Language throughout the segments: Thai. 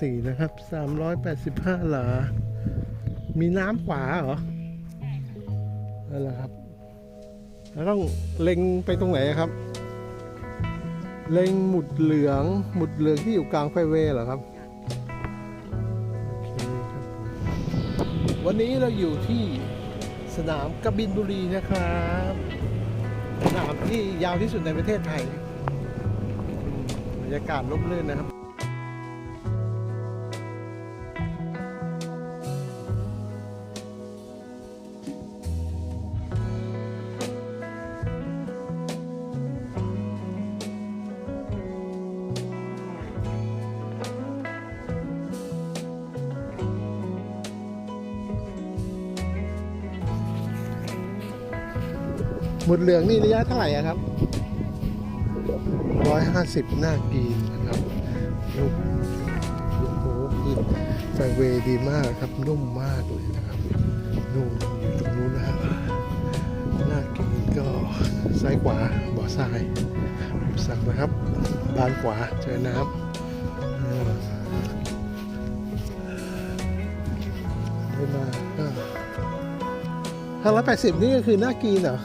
สี่นะครับสามร้อยแปดสิบห้าหลา มีน้ำขวาเหรอนั่นแหละครับแล้วต้องเล็งไปตรงไหนครับ เล็งหมุดเหลือง หมุดเหลืองที่อยู่กลางไฟเวย์เหรอครับ วันนี้เราอยู่ที่สนามกบินบุรีนะครับ สนามที่ยาวที่สุดในประเทศไทยอืมบรรยากาศร่มรื่นนะครับ หมุดเหลืองนี่ระยะเท่าไหร่อะครับร้อยห้าสิบหน้ากีนนะครับลูกโอ้โหคือไฟเวดีมากครับนุ่มมากเลยนะครับนุ่มอยู่ตรงนู้นนะฮะหน้ากีนก็ซ้ายขวาบ่อทรายสั่งนะครับบานขวาเจอน้ำเออได้มาห้าร้อยแปดสิบนี่ก็คือหน้ากีนเหรอ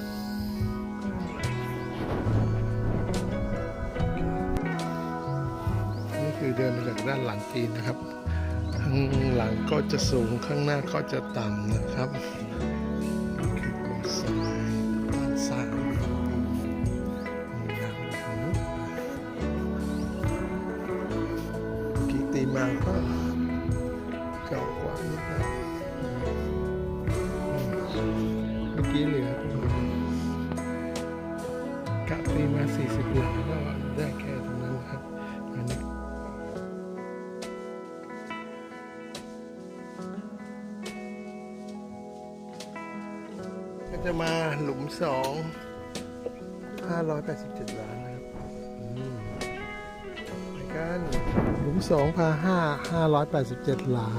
ดินมาจากด้านหลังจีนนะครับ ข้างหลังก็จะสูงข้างหน้าก็จะต่ำนะครับ จะมาหลุมสองห้าร้อยแปดสิบเจ็ดล้านนะครับอืมไปกันหลุมสองพาห้าห้าร้อยแปดสิบเจ็ดหลา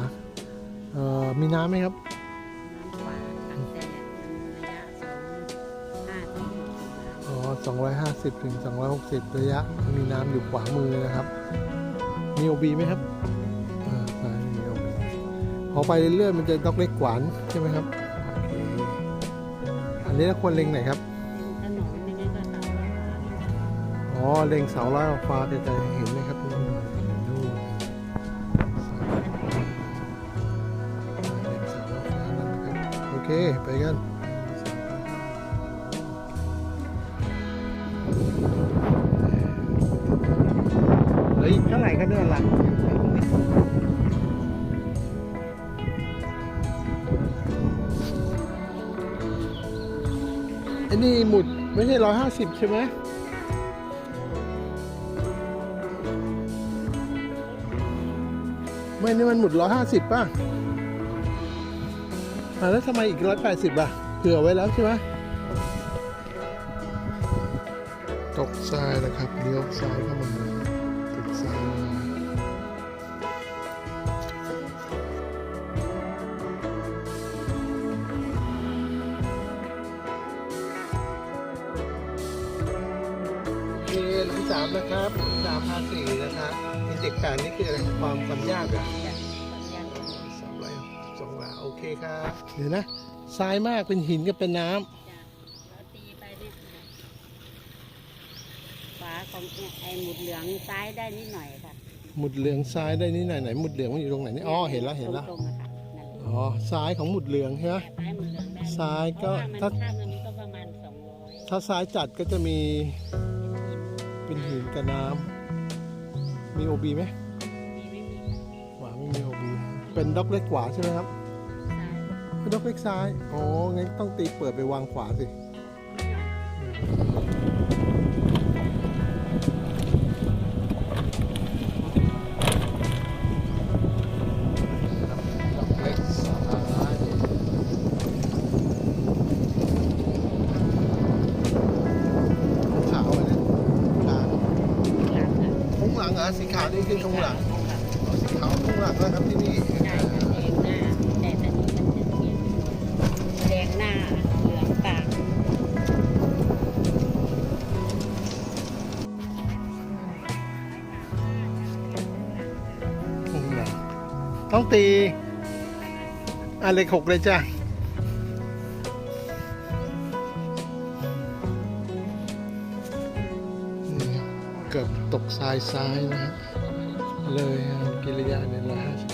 เอ่อมีน้ำไหมครับ น้ำปลาตั้งแต่ระยะสองห้าถึงหกสิบอ๋อสองร้อยห้าสิบถึงสองร้อยหกสิบระยะ มีน้ำอยู่ขวามือนะครับ มีโอบีไหมครับอ่าไม่มีโอบีพอไปเรื่อยๆมันจะดอกเล็กกวานใช่ไหมครับโอเคอั นนี้เราควรเล็งไหนครับถนนไม่งั้นก็เสาไฟฟ้าอ๋อเล็งเสาลอยฟ้าจะจะเห็นไหมครับนู่นนู่นเสาเล็งเสาลอยฟ้านั่นนะครับโอเคไปกัน อันนี้หมุดไม่ใช่ร้อยห้าสิบใช่ไหมไม่นี่มันหมุดร้อยห้าสิบป่ะอ่าแล้วทำไมอีกร้อยแปดสิบอะเผื่อไว้แล้วใช่ไหมตกซ้ายนะครับเลี้ยวซ้ายเข้ามา เคหลุมสามนะครับหลุมสามพาสี่นะครับมีเด็กแปดนี่คืออะไรความความยากอะจะสัญญาณสองร้อยสองร้อยโอเคครับเดี๋ยวนะทรายมากเป็นหินกับเป็นน้ำจะเราตีไปเนี่ยฝาของเนี่ยไอ้หมุดเหลืองซ้ายได้นิดหน่อยค่ะหมุดเหลืองซ้ายได้นี่ไหนไหนหมุดเหลืองมันอยู่ตรงไหนนี่อ๋อเห็นแล้วเห็นแล้วตรงๆอะค่ะนั่นแหละอ๋อซ้ายของหมุดเหลืองใช่ไหม แต่ซ้ายหมุดเหลืองได้ซ้ายก็ เพราะว่ามันถ้าข้ามมันก็ประมาณสองร้อยถ้าซ้ายจัดก็จะมี เป็นหินกับน้ำมีโอบีไหมมีไม่มีขวาไม่มีโอบีเป็นด็อกเล็กขวาใช่ไหมครับซ้ายด็อกเล็กซ้ายอ๋องั้นต้องตีเปิดไปวางขวาสิ งหลังอ๋อสีขาทุ่งหลังนะครับที่นี่ต้องตีอะเลขหกเลยจ้ะเกือบตกทรายซ้ายนะฮะ เลยอะกิริยาเนี่ยร้อยห้าสิบ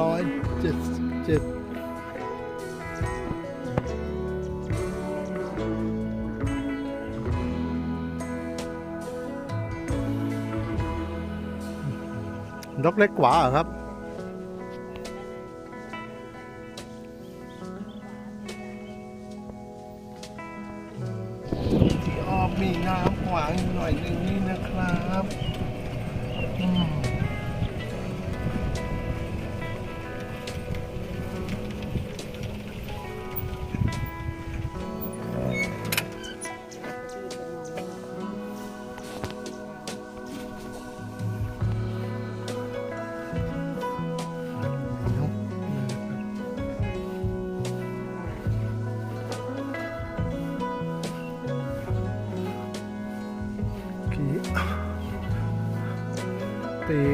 ร้อยเจ็ดเจ็ดนกเล็กกว่าครับ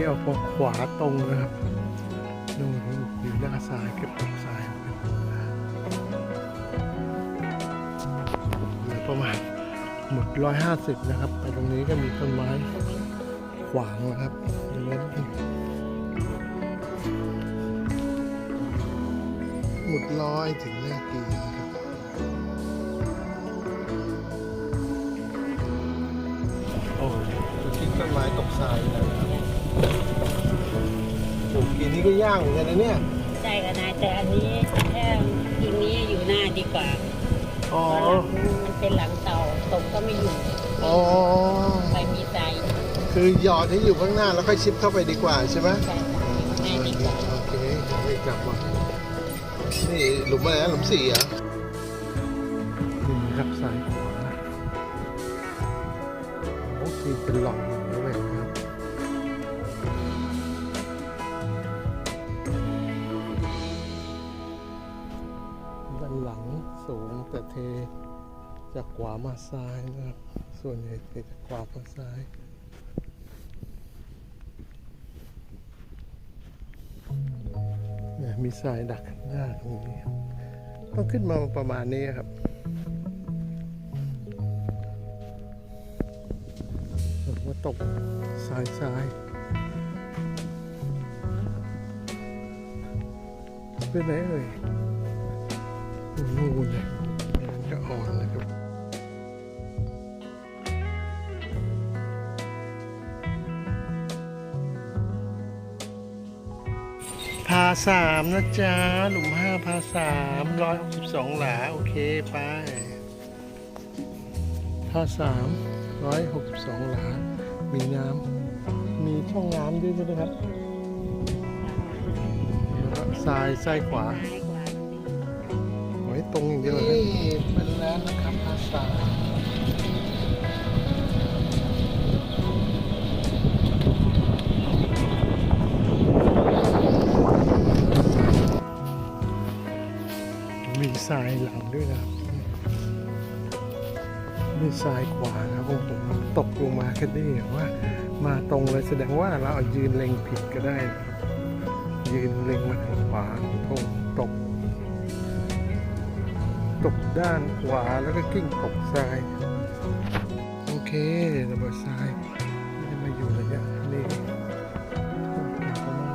ออกขวาตรงนะครับดูดูอยู่หน้าซ้ายเก็บตกซ้ายเหลือประมาณหมดร้อยห้าสิบนะครับแต่ตรงนี้ก็มีต้นไม้ขวางนะครับดังนั้หมดร้อยถึงหน้ากีนะครับโอ้จะทิ้งต้นไม้ตกทรายแล้วนะครับ โอ้กีนี้ก็ย่างเหมือนกันนะเนี่ยใช่ค่ะนายแต่อันนี้แค่ยิงนี้อยู่หน้าดีกว่าอ๋อ เพราะหลังมันเป็นหลังเตาตกก็ไม่อยู่อ๋อ ไปมีใจคือหยอดให้อยู่ข้างหน้าแล้วค่อยชิปเข้าไปดีกว่าใช่ไหมใช่ค่ะง่ายดีกว่า โอเคไม่กลับมานี่หลุมอะไรนะหลุมสี่เหรอนี่ครับซ้ายขวาโอ้ทีเป็นหลอกด้วย แต่เทจากขวามาซ้ายนะครับ ส่วนใหญ่เทจากขวามาซ้ายเนี่ยมีทรายดักข้างหน้าตรงนี้ต้องขึ้นมาประมาณนี้ครับวก็ตกทรายทรายไปไหนเอ่ยโอ้โหนู่นเลย ก็อ่อนเลยครับพาสามนะจ๊ะ หลุมห้าพาสามร้อยหกสิบสองหลา โอเคไปพาสามร้อยหกสิบสองหลา มีน้ำ มีช่องน้ำด้วยใช่ไหมครับซ้ายซ้ายขวา ตรงอย่างเดียวนี่เป็นแล้วนะครับพาสามีทรายหลังด้วยนะมีทรายขวานะครับผมผมตกลงมาแค่นี้ว่า มาตรงเลยแสดงว่าเราเอายืนเล็งผิดก็ได้ ยืนเล็งมาทางขวาทงตก ตกด้านขวาแล้วก็กิ้งตกทราย โอเคระเบิดทรายไม่ได้มาอยู่ระยะนี้ประมาณ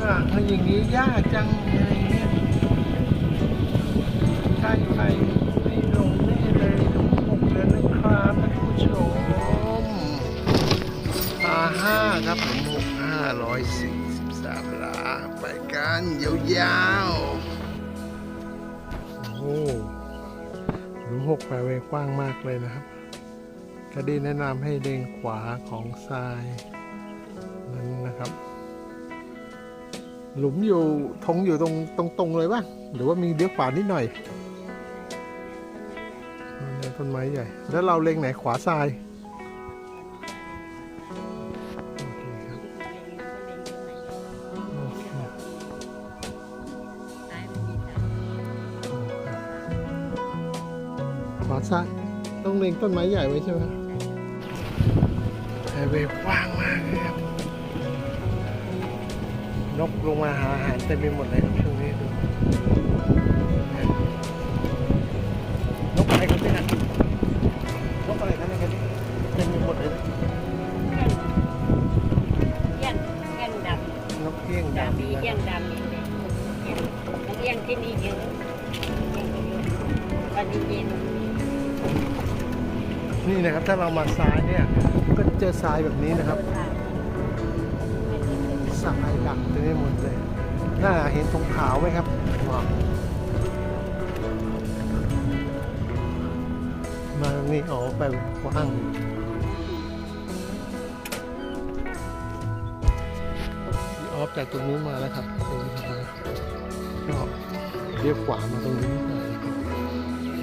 อะถ้าอย่างนี้ยากจัง แปลเวกว้างมากเลยนะครับกระดีแนะนำให้เลงขวาของทรายนั้นนะครับ หลุมอยู่ทงอยู่ตรงตรงๆเลยป่ะหรือว่ามีเลี้ยวขวานิดหน่อยนี่ยต้นไม้ใหญ่ แล้วเราเล็งไหนขวาทราย ซ้ายต้องเล็งต้นไม้ใหญ่ไว้ใช่ไหมแอร์เวย์กว้างมากเลยครับ นกลงมาหาอาหารเต็มไปหมดเลยครับช่วงนี้ดู นี่นะครับ ถ้าเรามาซ้ายเนี่ย ก็เจอทรายแบบนี้นะครับทรายดักเต็มไปหมดเลยน่าเห็นตรงขาวไหมครับว้าวมาตรงนี้อ๋อไปกว้างพี่ออฟจากตรงนู้นมาแล้วครับตรงนี้มาก็เลี้ยวขวามาตรงนี้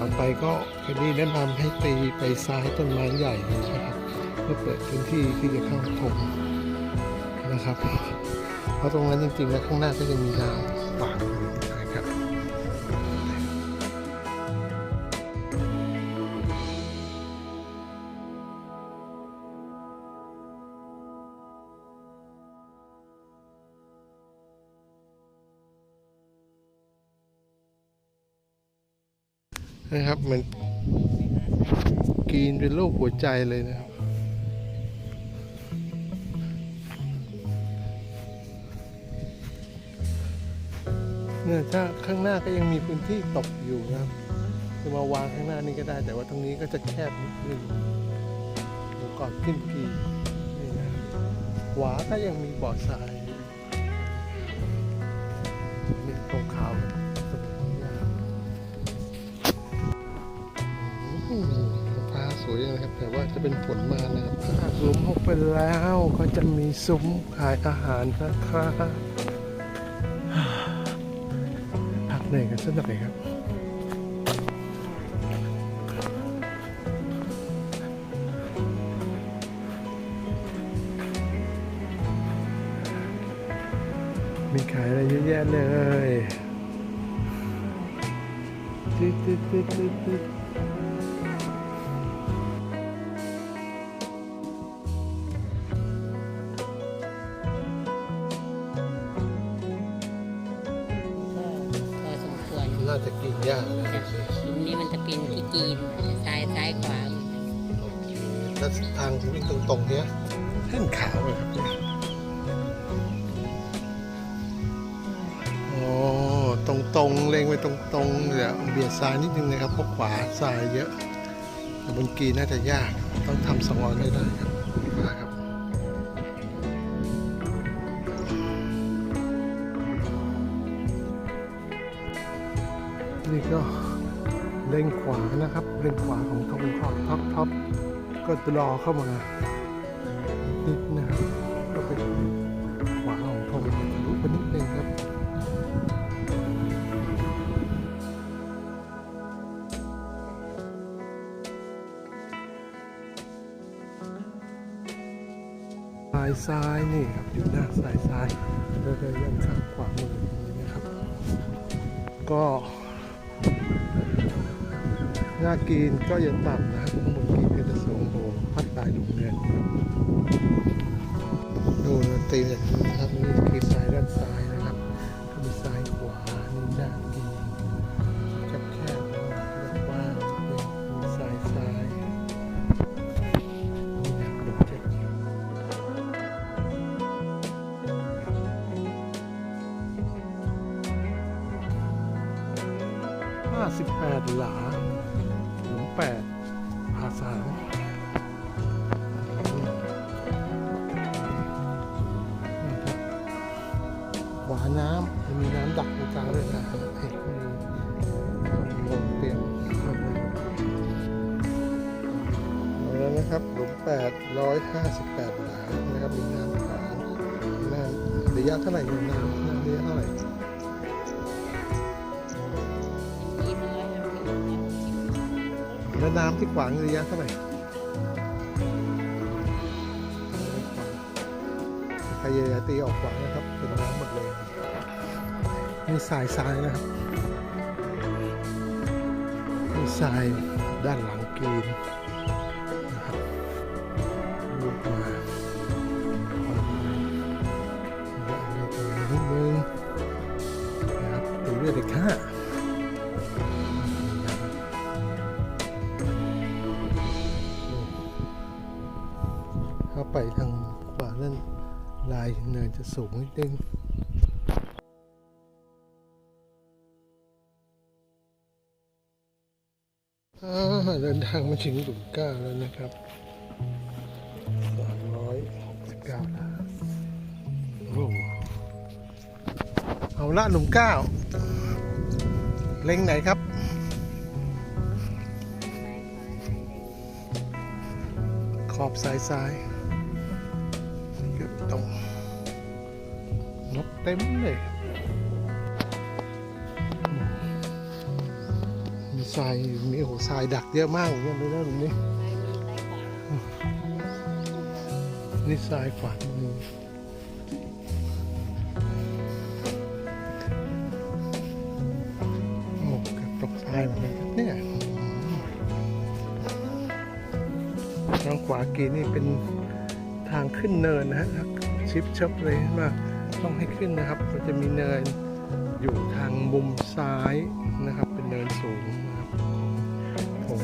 ต่อไปก็แคนดี้แนะนำให้ตีไปซ้ายต้นไม้ใหญ่นะครับเพื่อเปิดพื้นที่ที่จะเข้าชมนะครับ เพราะตรงนั้นจริงๆแล้วข้างหน้าก็จะมีน้ำ นะครับมันกรีนเป็นโรูปหัวใจเลยนะครับ เนี่ยถ้าข้างหน้าก็ยังมีพื้นที่ตกอยู่นะครับจะมาวางข้างหน้านี้ก็ได้ แต่ว่าตรงนี้ก็จะแคบนิดนึงเดี๋ยวก่อนขึ้นกีนี่นะขวาก็ยังมีบ่อทรายนี่ตรง ฟ้วยนะครับแต่ว่าจะเป็นฝนมานะครับหลุมหกไปแล้วก็จะมีซุ้มขายอาหารนะครับพักเหนื่อยกันสักหน่อยครับมีขายอะไรเยอะแยะเลยตึ๊ดตึ๊ดตึ๊ดตึ๊ด ตรงเนี้ยเส้นขาวเลยครับเนี่ยโอ้ตรงๆเล็งไปตรงๆเดี๋ยวเบียดซ้ายนิดนึงนะครับเพราะขวาซ้ายเยอะแต่บนกีน่าจะยากต้องทำสองออนได้ได้ครับมาครับนี่ก็เล็งขวานะครับเล็งขวาของทงท็อปท็อปท็อป ก็รอเข้ามานิดนะครับก็เป็นขวาของทงรู้ไปนิดนึงครับซ้ายซ้ายนี่ครับอยู่หน้าซ้ายซ้ายแล้วก็ยันข้างขวามือนี้นะครับ ก็หน้ากินก็ยังต่ำนะครับข้างบนกินายลุมเงินดูนะตีนนะครับนี่คือซ้ายด้านซ้ายนะครับก็มีซ้ายขวานี่หน้ากินแคบแคบกว้างเป็นมีซ้ายซ้ายนี่นะดูเจ็ดห้าสิบแปดหลาหลุมแปดผาสา 858หลานะครับมีน้ำขวางน้ำระยะเท่าไหร่น้ำน้ำระยะเท่าไหร่แล้วน้ำที่ขวางระยะเท่าไหร่พยายามตีออกขวางนะครับเป็นน้ำหมดเลยมีสายซ้ายนะครับมีสายด้านหลังกรีน ไปทางขวานั่นลายเนินจะสูงนิดนึงเดินทางมาถึงหลุมเก้าแล้วนะครับสามร้อยหกสิบเก้าแล้วโอ้เอาละหลุมเก้าเล็งไหนครับขอบซ้ายซ้าย ตรงนกเต็มเลยมีทรายมีโอ้ทรายดักเยอะมากอย่างเงี้ยเลยนะตรงนี้นี่ทรายขวางมือโอ้เกือบตกทรายเหมือนกันเนี่ยทางขวากีนี่เป็น ทางขึ้นเนินนะฮะชิปชบเลยมาต้องให้ขึ้นนะครับมันจะมีเนินอยู่ทางมุมซ้ายนะครับ เป็นเนินสูงนะครับผม